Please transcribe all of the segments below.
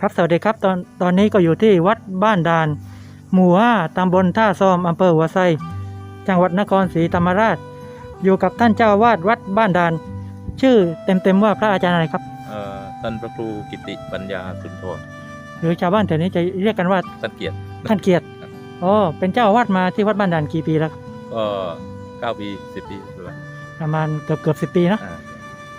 ครับสวัสดีครับตอนตอนนี้ก็อยู่ที่วัดบ้านดาน หมู่ห้าตำบลท่าซอมอำเภอหัวไซจังหวัดนครศรีธรรมราช อยู่กับท่านเจ้าอาวาดวัดบ้านดาน ชื่อเต็มๆว่าพระอาจารย์อะไรครับเอ่อท่านพระครูกิติปัญญาสุนทรหรือชาวบ้านแถวนี้จะเรียกกันว่าท่านเกียรติท่านเกียรติครับอ๋อเป็นเจ้าอาวาดมาที่วัดบ้านดานกี่ปีแล้วครับก็เก้าปีสิบปีใช่ไหมประมาณเกือบเกือบสิปีนะอ่า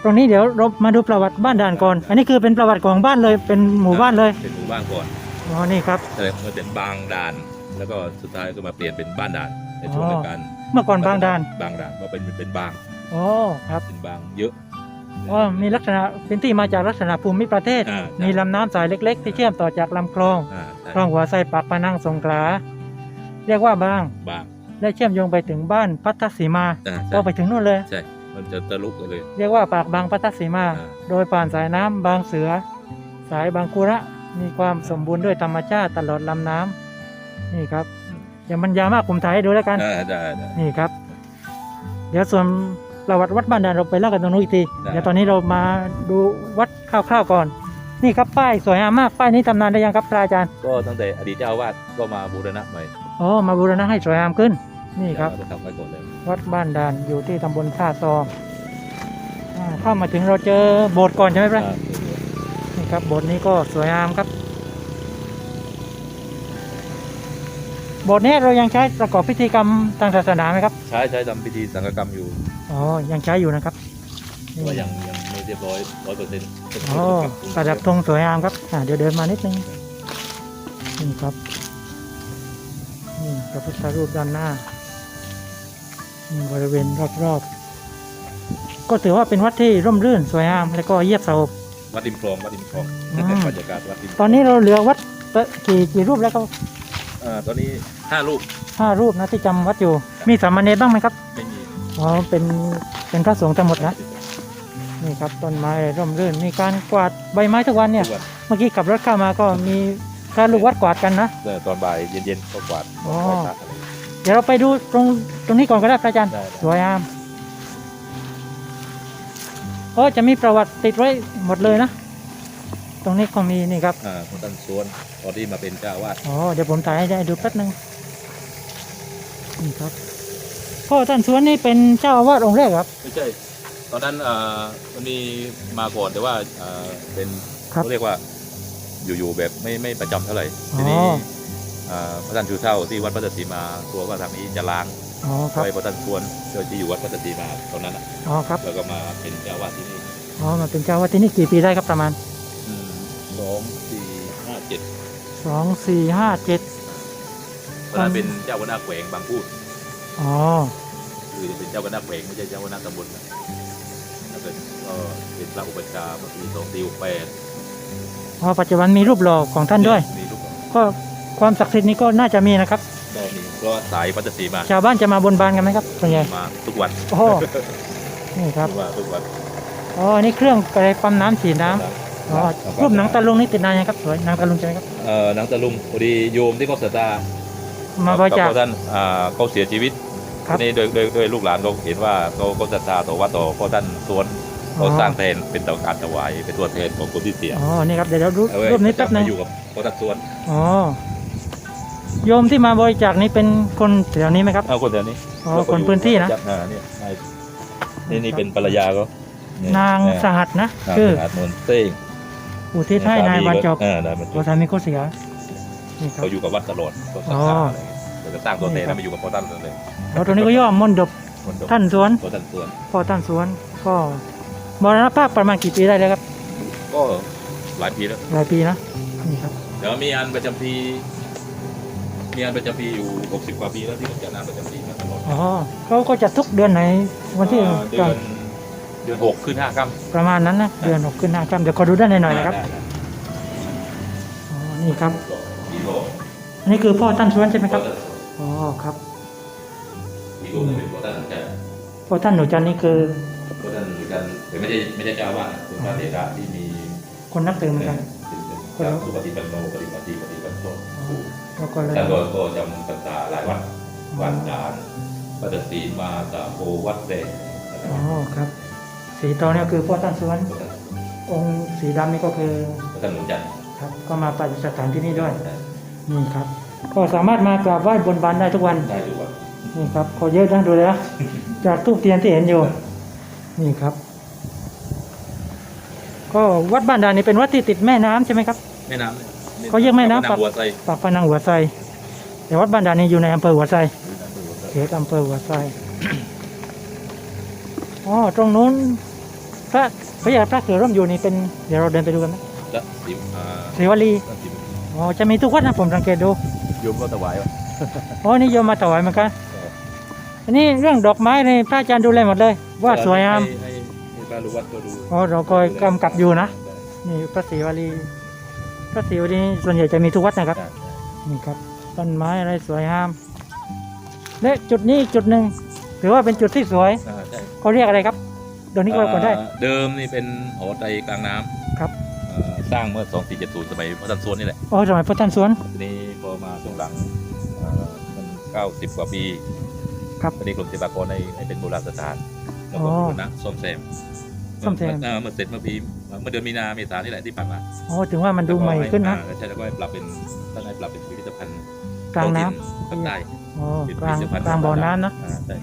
ตรงนี้เดี๋ยวเรามาดูประวัติบ้านดานก่อน อันนี้คือเป็นประวัติของบ้านเลยเป็นหมู่บ้านเลยเป็นหมู่บ้านก่อนอ๋อนี่ครับแต่มันเป็นบางด่าน แล้วก็สุดท้ายก็มาเปลี่ยนเป็นบ้านด่านในช่วงอ๋อในการเมื่อก่อนบางดานบางด่านว่าเป็นเป็นบางอ๋อครับเป็นบางเยอะอ๋อมีลักษณะเป็นที่มาจากลักษณะภูมิประเทศอ่าใช่มีลำน้ำสายเล็ก ๆ ที่เชื่อมต่อจากลำคลองอ่าใช่คลองหัวไซปากพนังสงขลาเรียกว่าบางบางและเชื่อมโยงไปถึงบ้านพัทสีมาอ่าก็ใช่ไปถึงนู่นเลยใช่ มันจะตะลุกเลย เรียกว่าปากบางพัทสีมาอ่าโดยผ่านสายน้ำบางเสือ สายบางกุระ มีความสมบูรณ์ด้วยธรรมชาติตลอดลำน้ำนี่ครับอย่าบรรยายมากผมถ่ายให้ดูแล้วกันอ่าได้ได้นี่ครับ เดี๋ยวส่วนประวัติวัดบ้านดานเราไปเล่ากันตรงนู้นอีกทีได้เดี๋ยวตอนนี้เรามาดูวัดคร่าวๆก่อน นี่ครับป้ายสวยงามมากป้ายนี้ทำนานได้ยังครับพระอาจารย์ ก็ตั้งแต่อดีตเจ้าอาวาสก็มาบูรณะใหม่อ๋อมาบูรณะให้สวยงามขึ้น นี่ครับเาทำไว้ก่อนเลยวัดบ้านดานอยู่ที่ตำบลท่าซอมอ่าเข้ามาถึงเราเจอโบสถ์ก่อนใช่ไหมพระอ่านี่ครับโบสถ์นี้ก็สวยงามครับ โบสถ์นี้เรายังใช้ประกอบพิธีกรรมทางศาสนาไหมครับ ใช้ใช้ทำพิธีสังฆกรรมอยู่อ๋อยังใช้อยู่นะครับแต่ว่ายังยังไม่เรียบร้อยร้อยเปอร์เซ็นต์อ๋อประดับธงสวยงามครับอ่าเดี๋ยวเดินมานิดนึงนี่ครับนี่พระพุทธรูปด้านหน้านี่ บริเวณรอบๆ ก็ถือว่าเป็นวัดที่ร่มรื่นสวยงาม แล้วก็เยียบสงบวัดริมคลองวัดริมคลองอืมบรรยากาศวัดริมคลงตอนนี้เราเหลือวัดกี่กี่รูปแล้วครับอ่าตอนนี้ห้ารูปห้ารูปนะที่จำวัดอยู่ มีสามเณรบ้างไหมครับไม่มีอ๋อเป็นเป็นพระสงฆ์ทั้งหมดนะนี่ครับต้นไม้ร่มรื่นมีการกวาดใบไม้ทุกวันเนี่ยทุกวันเมื่อกี้ขับรถเข้ามาก็มีพระลูกวัดกวาดกันนะเออตอนบ่ายเย็นๆก็กวาดอ๋อไหว้พระอะไร เดี๋ยวเราไปดูตรงตรงนี้ก่อนก็ได้พระอาจารย์ได้สวยงามโอ้จะมีประวัติติดไว้หมดเลยนะ ตรงนี้ก็มีนี่ครับ อ่าของท่านสวนตอนที่มาเป็นเจ้าอาวาสอ๋อเดี๋ยวผมถ่ายให้ได้ดูแป๊บนึงนี่ครับพ่อท่านสวนนี่เป็นเจ้าอาวาสองค์แรกครับ ไม่ใช่ ตอนนั้นอ่ามันมีมาก่อนแต่ว่าอ่าเป็นครับเขาเรียกว่า อยู่ๆแบบไม่ไม่ประจำเท่าไหร่อ๋อทีนี้อ่า พระท่านชูเท่าที่วัดพระศรีมาตัวว่าทางนี้จะล้างอ๋อครับไว้พระท่านสวนโดยที่อยู่วัดพระศรีมาตอนนั้นอะอ๋อครับแล้วก็มาเป็นเจ้าอาวาสที่นี่อ๋อมาเป็นเจ้าอาวาสที่นี่กี่ปีได้ครับประมาณอืมสองสี่ห้าเจ็ดสองสี่ห้าเจ็ดตอนนั้นเป็นเจ้าคณะแขวงบางพูดอ๋อคือเป็นเจ้าคณะแขวงไม่ใช่เจ้าคณะตำบลนะแล้วก็ก็เป็นพระอุปชฌาย์เมื่อปีสองปีหกแปดอ๋อปัจจุบันมีรูปหล่อของท่านด้วยมีลูกก็ ความศักดิ์สิทธิ์นี้ก็น่าจะมีนะครับก็มีเพราะว่าสายพัตสีมาชาวบ้านจะมาบนบานกันไหมครับส่วนใหญ่มาทุกวันโอ้โหนี่ครับทุกวันทุกวันอ๋ออันนี้เครื่องอะไรปั๊มน้ำฉีดน้ำอ๋อรูปหนังตะลุงนี่ติดนานยังครับสวยหนังตะลุงใช่ไหมครับเอ่อหนังตะลุงพอดีโยมที่เขาศรัทธามาบริจาคกับท่านอ่าเขาเสียชีวิตครับทีนี่โดยโดยโดยลูกหลานเขาเห็นว่าเขาเขาศรัทธาต่อวัดต่อเพราะท่านสวนเขาสร้างแทนเป็นต่อการถวายเป็นตัวแทนของคนที่เสียอ๋อนี่ครับเดี๋ยวเราดูเอาไว้รูปนี้แป๊บหนึงจะมาอยู่กับพระท่านสวนอ๋อ โยมที่มาบริจาคนี้เป็นคนแถวนี้ไหมครับ เอาคนเดียวนี้อ๋อคนพื้นที่นะอ่าเนี่ยนี่นี่เป็นภรรยาเขาเยนางเออสหัสนะนางคือสหัสนนท์เต้งอุทิศให้นายบรรจบเออนายบรรจตัวบสามีก็เสียนี่ครับ เขาอยู่กับวัดตลอดเขาศรัทอ๋อธาอะไรเงี้ยเดี๋ยวจะสร้างตัวแทนแล้วมาอยู่กับพ่อท่านเลยแล้วตรงนี้ก็ย่อมนต์ดบคนเดียวท่านสวนพ่อท่านสวนพ่อท่านสวนก็มรณภาพประมาณกี่ปีได้แล้วครับก็หลายปีแล้วหลายปีนะนี่ครับ เดี๋ยวมีอันประจำปี มีอันประจำปีอยู่ 60 กว่าปีแล้วที่ผมจัดงานประจำปีมาตลอดอ๋อเขาก็จะทุกเดือนไหนวันที่เอ่อเดือนเดือนหกขึ้นห้าค่ำประมาณนั้นนะเดือนหกขึ้นห้าค่ำเดี๋ยวขอดูด้านในหน่อยนะครับได้ได้อ๋อนี่ครับปีโลอันนี้คือพ่อท่านสวนใช่ไหมครับพ่อท่านอ๋อครับปีโลจะเป็นพ่อท่านจันทร์พ่อท่านหนูจันทร์นี่คือพ่อท่านเหมือนกันแต่ไม่ใช่ไม่ใช่เจ้าอาวาสเป็นพระเถระที่มีคนนับถือเหมือนกัน เป็นพระสุปฏิปันโนปฏิบัติปฏิ บัติโตแล้วก็เลยท่านก็ก็จำพรรษาหลายวัดวัดจานวัดศรีมาสาโพวัดเดชอ๋อครับ สีทองเนี่ยคือพ่อท่านสวนพ่อท่านองค์สีดำนี่ก็คือพ่อท่านหนุนจันทร์พครับ ก็มาปฏิสถานที่นี่ด้วยนี่ครับ ก็สามารถมากราบไหว้บนบานได้ทุกวันได้ดูว่านี่ครับขอเยอะนะดูเลยนะจากทูปเทียนที่เห็นอยู่ นี่ครับ ก็วัดบ้านดานนี่เป็นวัดที่ติดแม่น้ำใช่ไหมครับ แม่น้ำ เขาเรียกแม่น้ำปากบัวไซปากพนังหัวไซแต่วัดบ้านดานนี่อยู่ในอำเภอหัวไซเขตอำเภอหัวไซอ๋อตรงนู้นพระพระยาพระเสือร่มอยู่นี่เป็นเดี๋ยวเราเดินไปดูกันนะและสิบอ่าเสวลีและสิบอ๋อจะมีทุกวัดนะผมสังเกตดูโยมก็ถวายวะอ๋อนี่โยมมาถวายเหมือนกันอันนี้เรื่องดอกไม้ในพระอาจารย์ดูแลหมดเลย ว่าสวยงามให้ให้ให้พระรู้วัดก็ดูอ๋อเราคอยกำกับอยู่นะนี่พระศรีวลี พระศรีวลีนี่ส่วนใหญ่จะมีทุกวัดนะครับได้นี่ครับต้นไม้อะไรสวยงาม และจุดนี้อีกจุดหนึ่งถือว่าเป็นจุดที่สวยอ่าใช่เขาเรียกอะไรครับเดี๋ยวนี้ก็ก่อนได้ อ่าเดิมนี่เป็นหอไตรกลางน้ำครับ อ่าสร้างเมื่อ 2470 สมัยพระจันทร์สวนนี่แหละ อ๋อสมัยพุทธันสวน ทีนี้พอมาช่วงหลังอ่ามัน90กว่าปีครับตอนนี้กรมศิลปากรให้ให้เป็นโบราณสถานแล้วอ๋ก็อบูรณะซ่อมแซม ซ่อมแซมเอ่อเมื่อเสร็จเมื่อปีเมื่อเดือนมีนาเมษานี่แหละที่ผ่านมาอ๋อถึงว่ามันดูใหม่ขึ้นนะแล้วก็ให้อ่าใช่แล้วก็ให้ปรับเป็นตั้งให้ปรับเป็นพิพิธภัณฑ์กลางน้ท้อถิ่ภาคใต้ำอ๋อเป็นกลางพิพิธภัณฑ์กลางบ่อน้ำนะอ่าใช่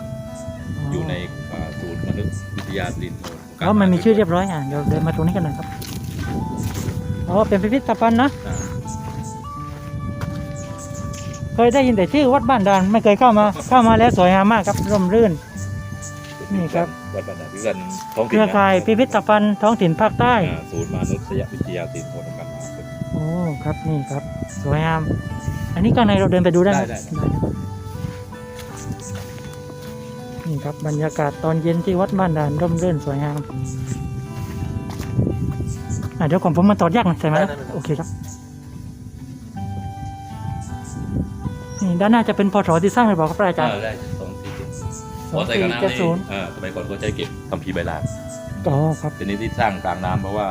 อยู่ในอ่าศูนย์มนุษยวิทยาสิรินทร์อ๋อมันมีชื่อเรียบร้อยอะเดี๋ยวเดินมาตรงนี้กันหน่อยครับอ๋อเป็นพิพิธภัณฑ์นะอ่าเคยได้ยินแต่ชื่อวัดบ้านดานไม่เคยเข้ามาเข้ามาแล้วสวยงามมากครับร่มรื่น นี่ครับ วัดบรรดาพิพิธภัณฑ์ท้องเคถิ่นรือนะข่ายพิพิธภัณฑ์ท้องถิ่นภาคใต้ อ่าศูนย์มนุษยวิทยาสิรินทร์ของกันมาเป็นโอ้ครับนี่ครับ สวยงาม อันนี้ข้างในเราเดินไปดูได้ไหมได้ได้ นะครับนี่ครับบรรยากาศตอนเย็นที่วัดบ้านดานร่มรื่นสวยงามอะเดี๋ยวของผมมาตอดยากหน่อยใช่ไหมครับโอเคครับนี่ด้านหน้าจะเป็นพอถอที่สร้างหรือเปล่าครับพระอาจารย์อ่าได้ สองสี่เจ็ดสองใส่สี่กลางน้ำเจ็ดนี่ศูนย์อ่าสมัยก่อนก็ใช้เก็บคัมภีร์ใบลานอ๋อครับทีนี้ที่สร้างกลางน้ำเพราะว่า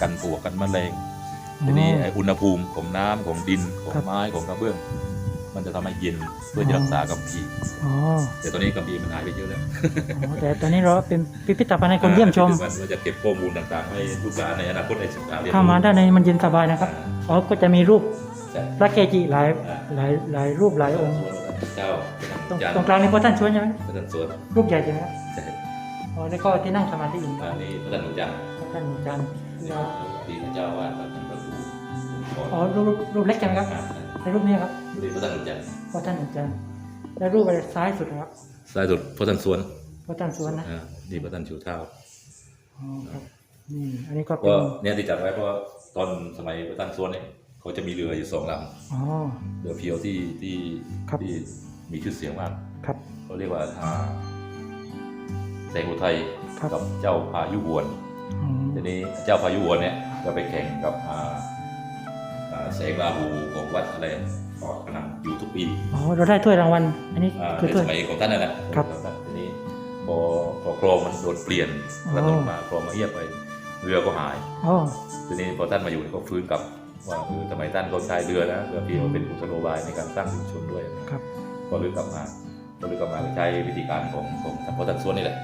กันปลวกกันแมลงทีนี้ไอ้อุณหภูมิของน้ำของดินของครับไม้ของกระเบื้อง มันจะทำให้เย็นเพื่อจะรักษากัมพีร์อ๋อแต่ตอนนี้กัมพีร์มันหายไปเยอะแล้วอ๋อแต่ตอนนี้เราเป็นพิพิธภัณฑ์ให้คนเยี่ยมชมมันมันจะเก็บข้อมูลต่างๆให้ลูกหลานในอนาคตได้ศึกษาเรียนรู้เข้ามาด้านในมันเย็นสบายนะครับอ่าอ๋อก็จะมีรูปใช่พระเกจิหลายหลายหลายรูปหลายองค์ เจ้าตรงจารย์ตรงกลางนี่พระท่านชวนใช่ไหมพระท่านสวนรูปใหญ่ใช่ไหมครับใช่อ๋อแล้วก็ที่นั่งสมาธิอยู่อันนี้พระท่านหนุจันทร์พระท่านอาจารย์นี่ปีพระเจ้าว่าพระท่านพระครูอ๋อรูปรูปรูปเล็กใช่ไหมครับอ่าในรูปนี้ครับนี่พระท่านหนุจันทร์พระท่านอาจารย์และรูปอะไรซ้ายสุดนะครับซ้ายสุดพระท่านสวนพระท่านสวนนะอ่านี่พระท่านชูเท้าอ๋อครับนี่อันนี้ก็เป็ก็นเนี่ยที่จัดไว้เพราะว่าตอนสมัยพระท่านสวนเนี่ย เขาจะมีเรืออยู่สองลำอ๋อเรือเพียวที่ที่ครับ ที่มีชื่อเสียงมากครับ เขาเรียกว่าอ่าแสงอุทัยครับ กับเจ้าพายุวนอืมทีนี้เจ้าพายุวนเนี่ยจะไปแข่งกับอ่าอ่าแสงราหูของวัดอะไรออกพนังอยู่ทุกปี อ๋อเราได้ถ้วยรางวัล อันนี้อ่าคือในถ้วสย มัยของท่านนั่นแหละครับของท่านทีนี้พอพอคลองมันโดนเปลี่ยนอ๋อแล้วตกมาคลองมาเยียบไป เรือก็หาย อ๋อ ทีนี้พอท่านมาอยู่ก็ฟื้นกลับ ว่าเออสมัยท่านก็ใช้เรือนะเรือเพียวเป็นกุศโลบายในการสร้างชุมชนด้วยครับก็ลึกกลับมาก็ลึกกลับมาก็ใช้วิธีการของของท่านพ่อท่านส่วนนี่แหละ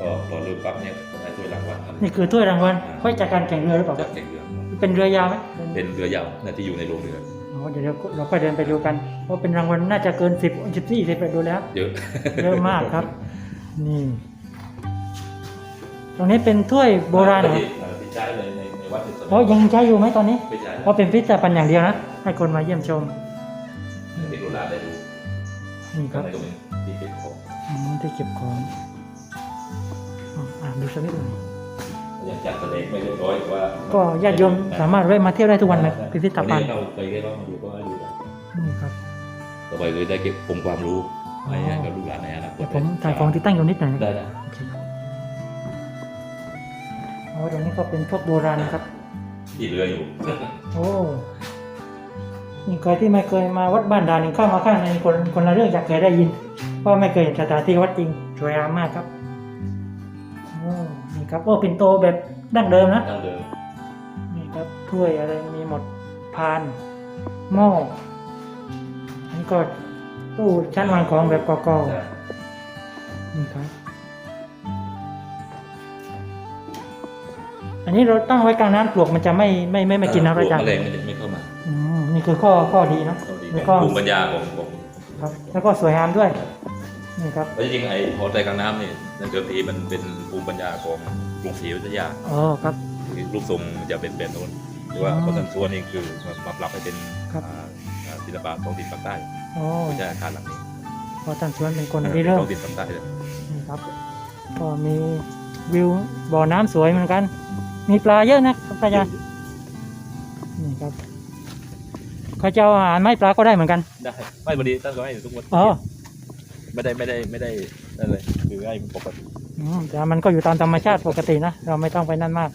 ก็พอเริ่มปั๊บเนี่ยก็ได้ถ้วยรางวัลอะไรนี่คือถ้วยรางวัลค่อยจากการแข่งเรือหรือเปล่าคจารับกแข่งเรือเป็นเรือยาวไหมเป็นเรือยาวนะที่อยู่ในโรงเรืออ๋อเดี๋ยวเราเราก็เดินไปดูกันเพราะเป็นรางวัลน่าจะเกินสิบสิบสี่สิบไปดูแล้วเยอะเยอะมากครับ นี่ ตรงนี้เป็นถ้วยโบราณเหรอที่ที่ใช้ในในใน วัดในสมัยเพราะยังใช้อยู่ไหมตอนนี้ไม่ใช่เพราะเป็นพิพิธภัณฑ์อย่างเดียวนะ ให้คนมาเยี่ยมชมเด็กโบราณได้ดูนี่คข้ารังบในก็เป็นที่เก็บของอืมที่เก็บของอ๋ออ่านดูสักนิดหนึ่งยังจัดแสดงไม่เรียบร้อยแต่ว่าก็ญาติโยมสามารถแวะมาเที่ยวได้ทุกวันนะพิพิธภัณฑ์วันนี้เราเคยได้ลองมาดูก็ให้ดูกันนี่ครับ ต่อไปเลยได้เก็บองค์ความรู้ให้ให้กับลูกหลานในอนาคตเดี๋ยวผมถ่ายของที่ตั้งอยู่นิดหน่อยนะได้ได้โอเค อ๋อตรงนี้ก็เป็นพวกโบราณนะครับ ที่เรืออยู่ โอ้นี่ใครที่ไม่เคยมาวัดบ้านดานนี่เข้ามาข้างในคนคนละเรื่องจากเคยได้ยินเพราะไม่เคยเห็นสถานที่วัดจริงสวยงามมากครับโอ้นี่ครับโอ้ปิ่นโตแบบดั้งเดิมนะดั้งเดิมนี่ครับถ้วยอะไรมีหมดพานหม้ออันนี้ก็ตู้ชั้นวางของแบบเก่าใช่ๆนี่ครับ อันนี้เราตั้งไว้กลางน้ำปลวกมันจะไม่ไม่ไม่ไม่กินนะพระอาจารย์แมลงมันจะไม่เข้ามาอืมนี่คือข้อข้อดีเนาะเราดีแล้วก็ภูมิปัญญาของของครับ แล้วก็สวยงามด้วยนี่ครับแล้วจริงๆไอ้หอใจกลางน้ำนี่นั่นเดิมทีมันเป็นภูมิปัญญาของกรุงศรีอยุธยาอ๋อครับคือรูปทรงจะเป็นแบบโน้นหรือว่าอ๋อพอสันส่วนนี่คือมามาปรับให้เป็นครับอ่าอ่าศิลปะท้องถิ่นภาคใต้อ๋อไม่ใช่อาคารหลังนี้พอท่านชวนเป็นคนริเริ่มท้องถิ่นภาคใต้เลยนี่ครับ ก็มีวิวบ่อน้ำสวยเหมือนกัน มีปลาเยอะนะครับอาจารย์นี่ครับเขาจะเอาอาหารไม่ปลาก็ได้เหมือนกัน ได้ ไม่บางทีท่านก็ให้ทุกวันอ๋อไม่ได้ไม่ได้ไม่ได้นั่นเลยคือให้มันปกติอืมแต่มันก็อยู่ตามธรรมชาติปกตินะ เราไม่ต้องไปนั่นมาก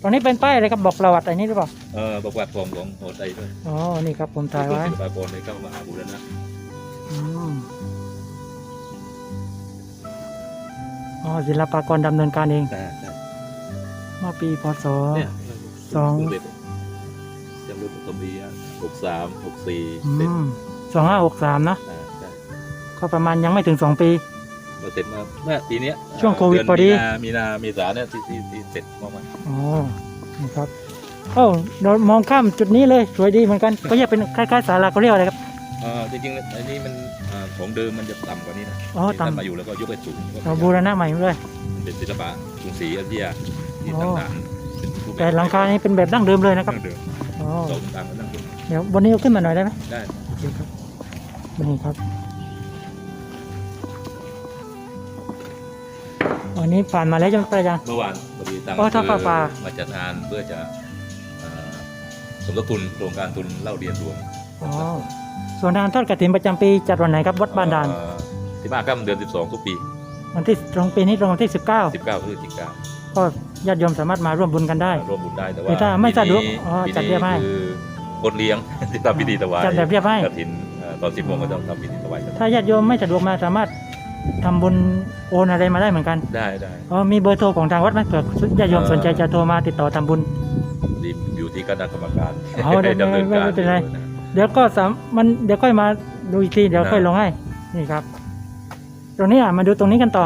ตรงนี้เป็นป้ายอะไรครับบอกประวัติอะไรนี้หรือเปล่า เออประวัติของของหอใจด้วย อ๋อ นี่ครับผมถ่ายกรมไว้ศิลปากรเลยเข้ามาบูรณะอืมอ๋อศิลปากรดำเนินการเองได้ได้ เมื่อปีพศ เนี่ยสองรุ่นเด็กจำรุ่นสมบีหกสามหกสี่อืเสร็จมสองห้าหกสามนะอ่าใช่ก็ประมาณยังไม่ถึงสองปี มาเสร็จมาเมื่อปีเนี้ยช่วงโควิดเนพอดี มีนามีนาเมษาเนี่ยที่ที่ที่เสร็จประมาณอ๋อนี่ครับโอ้เรามองข้ามจุดนี้เลยสวยดีเหมือนกันก็แยกเป็นคล้ายๆศาลาเขาเรียกอะไรครับ เออจริงๆอันนี้มันอ่าของเดิมมันจะต่ำกว่านี้นะอ๋อที่ท่านต่ำมาอยู่แล้วก็ยกไปสูงเราบูรณะใหม่เลยมันเป็นศิลปะกรุงศรีอยุธยา ที่อ๋อต่างๆเป็นรูปบบแต่หลังคานี้เป็นแบบดั้งเดิมเลยนะครับดั้งเดิมอ๋อเสาต่างๆก็ดั้งเดิมเดี๋ยววันนี้เอาขึ้นมาหน่อยได้ไหมได้โอเคครับนี่ครับวันนี้ผ่านมาแล้วใช่ไหมพระอาจารย์เมื่อวานพอดีทางอ๋อทางป่าป่ามาจัดงานเพื่อจะเอ่อสมทบทุนโครงการทุนเล่าเรียนรวมอ๋อส่วนงานทอดกฐินประจำปีจัดวันไหนครับวัดบ้านด่าน เอ่อที่มาค่ำเดือน 12 ทุกปี วันที่ตรงปีนี้ตรงวันที่ 19 19พฤศจิกาก็ ญาติโยมสามารถมาร่วมบุญกันได้ ร่วมบุญได้แต่หรือว่าถ้าไม่สะดวกปีนี้อ๋อปีจัดเรียบให้คือคนเลี้ยงที่ทำพิธีถวายจัดแบบเรียบให้กฐินเอ่อตอน10โมงก็ต้องทำพิธีถวายกันถ้าญาติโยมไม่สะดวกมาสามารถทำบุญโอนอะไรมาได้เหมือนกัน ได้ได้อ๋อมีเบอร์โทรของทางวัดไหมเผื่อญาติโยมสนใจจะโทรมาติดต่อทำบุญรีบอยู่ที่คณะกรรมการอ๋อได้ดำเนินการไม่เป็นไรอยู่ะเดี๋ยวก็สามมันเดี๋ยวค่อยมาดูอีกทีเดี๋ยวค่อยลงให้นี่ครับ ตรงนี้อะมาดูตรงนี้กันต่อ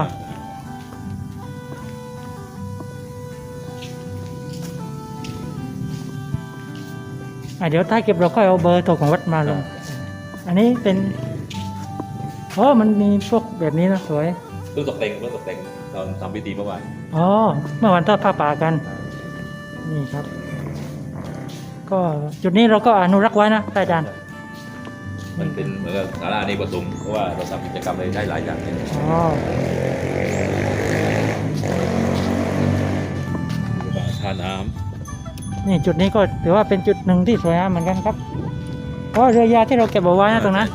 เดี๋ยวถ้าเก็บเราค่อยเอาเบอร์โทรของวัดมาลง อันนี้เป็นโอ้มันมีพวกแบบนี้นะสวยเพิ่งตกแต่งเพิ่งตกแต่งตอนทำพิธีเมื่อวานอ๋อเมื่อวันทอดผ้าป่ากัน นี่ครับ ก็จุดนี้เราก็อนุรักษ์ไว้นะอาจารย์มันเป็นเหมือนกับศาลานี้ประสงค์เพราะว่าเราทำกิจกรรมอะไรได้หลายอย่างเนี่ยอ๋อท่าน้ นี่จุดนี้ก็ถือว่าเป็นจุดหนึ่งที่สวยงามเหมือนกันครับเพราะเรือยาที่เราเก็บเอาไว้ำนะตรงนั้น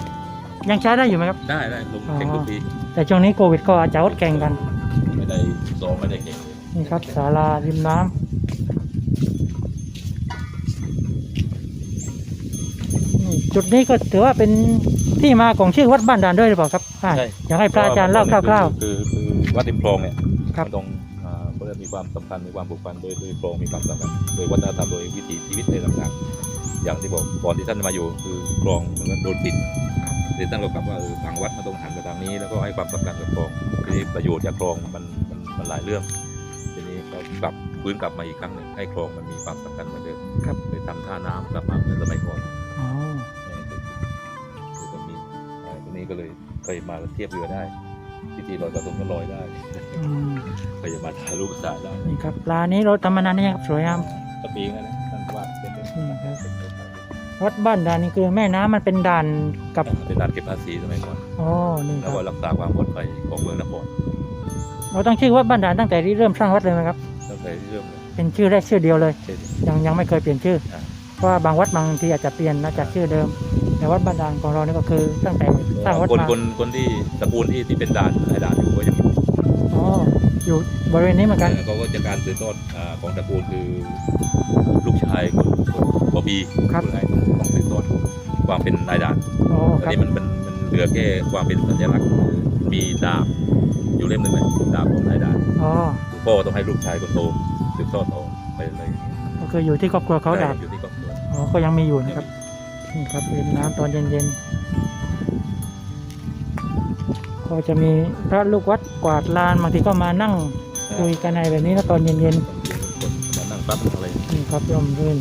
ยังใช้ได้อยู่ไหมครับ ได้ได้ลงแข่งทุกปีแต่ช่วงนี้โควิดก็อาจจะอดแข่งกันไม่ได้ซ้อมไม่ได้เก่งเลยนี่ครับศาลาริมน้ำนี่จุดนี้ก็ถือว่าเป็นที่มาของชื่อวัดบ้านด่านด้วยหรือเปล่าครับอ่าอยากให้พระอาจารย์เล่าคร่าวๆคือคือวัดริมคลองเนี่ยครับมันต้อง อ่าก็จะมีความสำคัญมีความผูกพันโดยโดยคลองมีความสำคัญโดยวัฒนธรรมโดยวิถีชีวิตในต่างๆอย่างที่บอกก่อนที่ท่านมาอยู่คือคลองมันก็โดนปิดเดี๋ยวท่านก็กลับว่าเออทางวัดมันต้องหันไปทางนี้ แล้วก็ให้ความสำคัญกับคลองทีนี้ประโยชน์จากคลองมันมันมันหลายเรื่องทีนี้ก็กลับฟื้นกลับมาอีกครั้งหนึ่งให้คลองมันมีความสำคัญเหมือนเดิมครับเลยทำท่าน้ำกลับมาเหมือนสมัยก่อนๆอ๋อคือตรงนี้เอ่อตรงนี้ก็เลยเคยมาเทียบเรือได้ พิธีลอยกระทงก็ลอยได้อืมเคยจะมาถ่ายรูปสายได้นี่ครับปลานี้เราทำมานานนี่ยังครับสวยงามกระปีงั้นนะท่านวาดเป็นเป็นนี่ครับ วัดบ้านด่านนี่คือแม่น้ำมันเป็นด่านกับเป็นด่านเก็บภาษีสมัยก่อน อ๋อนี่คแล้วรับก็รักษาความปลอดภัยของเมืองนครเราตั้งชื่อวัดบ้านด่านตั้งแต่ที่เริ่มสร้างวัดเลยไหมครับ ตั้งแต่เริ่มเลยเป็นชื่อแรกชื่อเดียวเลยเช่นยังยังไม่เคยเปลี่ยนชื่อ อ่า เพราะว่าบางวัดบางทีอาจจะเปลี่ยนนะจากชื่อเดิม แต่วัดบ้านด่านของเรานี่ก็คือตั้งแต่สร้างวัดคนมาคนคนที่ตระกูลที่ที่เป็นด่านไอ้ด่านอยู่ก็ยังอยู่อ๋ออยู่บริเวณนี้เหมือนกัน เขาก็จะการสืบทอดอ่าของตระกูลคือลูกชายคนคนปอปีครับนายต้องต้องสืบทอดความเป็นนายด่านอ๋อตคอนรับนี้มันมันมันเหลือแค่ความเป็นสัญลักษณ์คือมีดาบอยู่เล่มหนึ่งเลยดาบของนายดาบอ๋อพ่อต้องให้ลูกชายคนโตสืบทอดต่อไปเลยก็คืออยู่ที่ครอบครัวเขาดาบอยู่ที่ครอบครัวอ๋อก็ยังมีอยู่นะครับ นี่ครับริมน้ำตอนเย็นๆก็จะมีพระลูกวัดกวาดลานบางทีก็มานั่งคุยกันในแบบนี้นะตอนเย็นมานั่งปั๊บอะไรนี่ครับร่มรื่น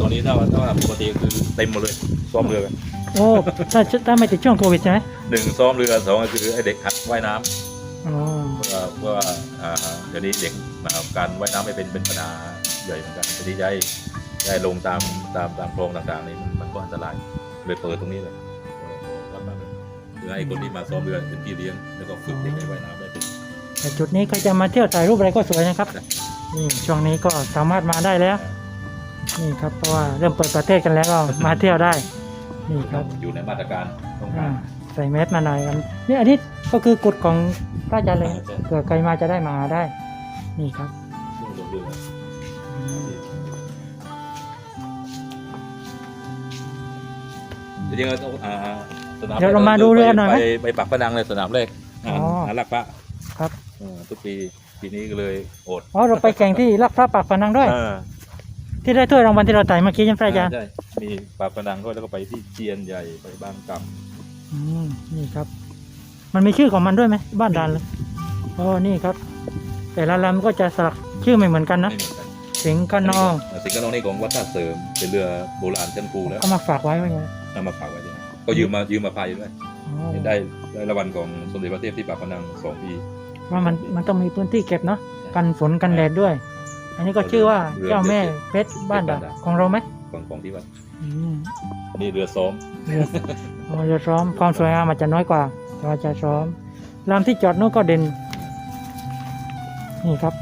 ตัวนี้ถ้าถ้าปกติคือเต็มหมดเลย ซ้อมเรือกันโอ้ถ้าถ้าไม่ติดช่วงโควิดใช่ไหมหนึ่งซ้อมเรือสองก็คือไอเด็กหัดว่ายน้ำอ๋อเพราะว่าเพราะว่าอ่าเดี๋ยวนี้เด็กนะครับการว่ายน้ำไม่เป็นเป็นปัญหาใหญ่เหมือนกันทีนี้ได้ ได้ลงตามตามตามคลองต่างๆนี่มันมันก็อันตรายเลยเปิดตรงนี้เลยเออรับมาเลยคือให้คนที่มาซ้อมเรือเป็นพี่เลี้ยงแล้วก็ฝึกเด็กให้ว่ายน้ำได้เป็นแต่จุดนี้ก็จะมาเที่ยวถ่ายรูปอะไรก็สวยนะครับนี่ช่วงนี้ก็สามารถมาได้แล้ว นี่ครับเพราะว่าเริ่มเปิดประเทศกันแล้วก็มาเที่ยวได้ นี่คต้รัอบงอยู่ในมาตรการต้องอ่าการใส่แมสมาหน่อยกันนี่อันนี้ก็คือกฎของพระอาจารย์เลยเผื่อใครมาจะได้มาได้ นี่ครับ จริงๆเราต้องอ่าสนามเดี๋ยวเรามาดูเรือกันหน่อยไหมไปไปปักพนังเลยสนามแรกงานอ๋องานลักพระครับ เออทุกปีปีนี้ก็เลยอดอ๋อเราไปแข่งที่รับพระปากพนังด้วยเออที่ได้ถ้วยรางวัลที่เราถ่ายเมื่อกี้ใช่ไหมพระอาจารย์ใช่มีปักพนังด้วยแล้วก็ไปที่เจียนใหญ่ไปบางกอืมนี่ครับ มันมีชื่อของมันด้วยไหมบ้านดานเลยอ๋อนี่ครับ แต่ละลำก็จะสลักชื่อไม่เหมือนกันำนะ ไม่เหมือนกัน สิงห์กันองสิงห์กระนองนี่ของวัดท่าเสริมเป็นเรือโบราณชั้นครูแล้วเอามาฝากไว้ไว้ไงนำมาฝากไว้ด้วยก็ยืมมายืมมาพายด้วยได้ได้รางวัลของสมเด็จพระเทพที่ปากพนังสองปีว่ามันมันต้องมีพื้นที่เก็บเนาะกันฝนกันแดดด้วย อันนี้ก็ชื่อว่าเจ้าแม่เพชรบ้านดาของเราไหมของของที่วัดนนี้เรือซ้อมเรือเรือซ้อมความสวยงามอาจจะน้อยกว่าแต่ว่าจะซ้อมลำที่จอดนู้นก็เด่นนี่ครับ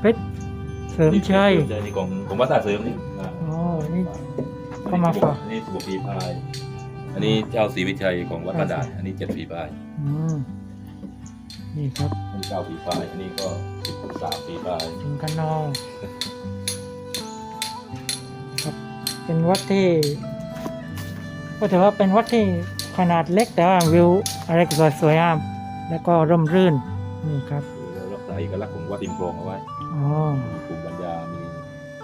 เพชรเสริมชัยใช่นี่ของของวัดท่าเสริมนี่อ่าอ๋อนี่ เข้ามาฝาก อันนี้สุบปีพาย อันนี้เจ้าศรีวิชัยของวัดบานดาลอันนี้เจ็ดฝีพายอืมนี่ครับอันนี้เก้าฝีพาย อันนี้ก็สิบสามฝีพายสิงห์กันนองครับ เป็นวัดที่ก็ถือว่าเป็นวัดที่ขนาดเล็กแต่ว่าวิวอะไรก็สวยงามแล้วก็ร่มรื่นนี่ครับคือเรารักษาเอกลักษณ์ของวัดริมคลองเอาไว้อ๋อ มีภูมิปัญญา มี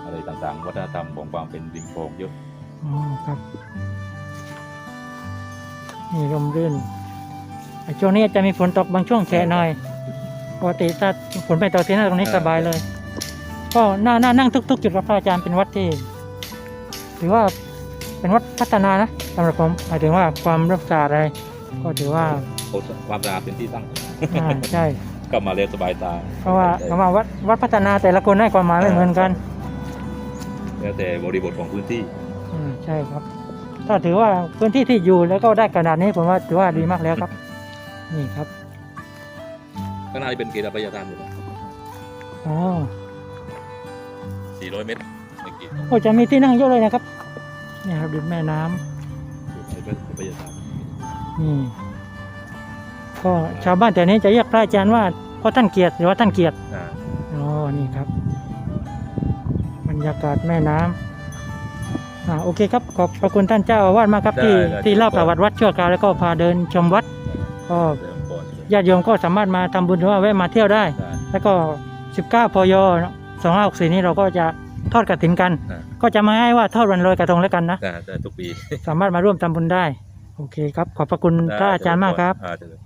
อะไรต่างๆ วัฒนธรรมของความเป็นริมคลองเยอะอ๋อครับ นี่ร่มรื่นไอ้ช่วงนี้จะมีฝนตกบางช่วงแฉะหน่อยปกติถ้าฝนไม่ตกที่นั่นตรงนี้สบายเลย ก็น่าน่านั่งทุก ๆ จุดครับพระอาจารย์เป็นวัดที่ถือว่าเป็นวัดพัฒนานะสำหรับผมหมายถึงว่าความรักษาอะไรก็ถือว่าเขาความสะอาดเป็นที่ตั้ง อ่าใช่ ก็มาเรียนสบายตาเพราะว่าคำว่าวัดวัดพัฒนาแต่ละคนให้ความหมายไม่เหมือนกัน แล้วแต่บริบทของพื้นที่อืมใช่ครับ ถ้าถือว่าพื้นที่ที่อยู่แล้วก็ได้ขนาดนี้ผมว่าถือว่าดีมากแล้วครับ นี่ครับข้างหน้านี่เป็นเกตปยทานอยู่อ๋อ400 เมตรในเกตโอ้จะมีที่นั่งเยอะเลยนะครับนี่ครับริมแม่น้ำเป็นปยทานนี่ก็ชาวบ้านแต่นี้จะเรียกพระอาจารย์ว่า พ่อท่านเกียรติหรือว่าท่านเกียรติอ่าอ๋อนี่ครับ บรรยากาศแม่น้ำอ่าโอเคครับ ขอบพระคุณท่านเจ้าอาวาสมากครับที่ที่เล่าประวัติวัดชั่วคราวแล้วก็พาเดินชมวัดก็เดิมก่อนญาติโยมก็สามารถมาทำบุญหรือว่าแวะมาเที่ยวได้ ได้ แล้วก็ 19 พย2564นี้เราก็จะทอดกระถินกัน อ่า ก็จะมาให้ว่าทอดวันลอยกระทงแล้วกันนะ ได้ได้ทุกปีสามารถมาร่วมทำบุญได้ โอเคครับ ขอบพระคุณพระอาจารย์มากครับ อ่าเจริญ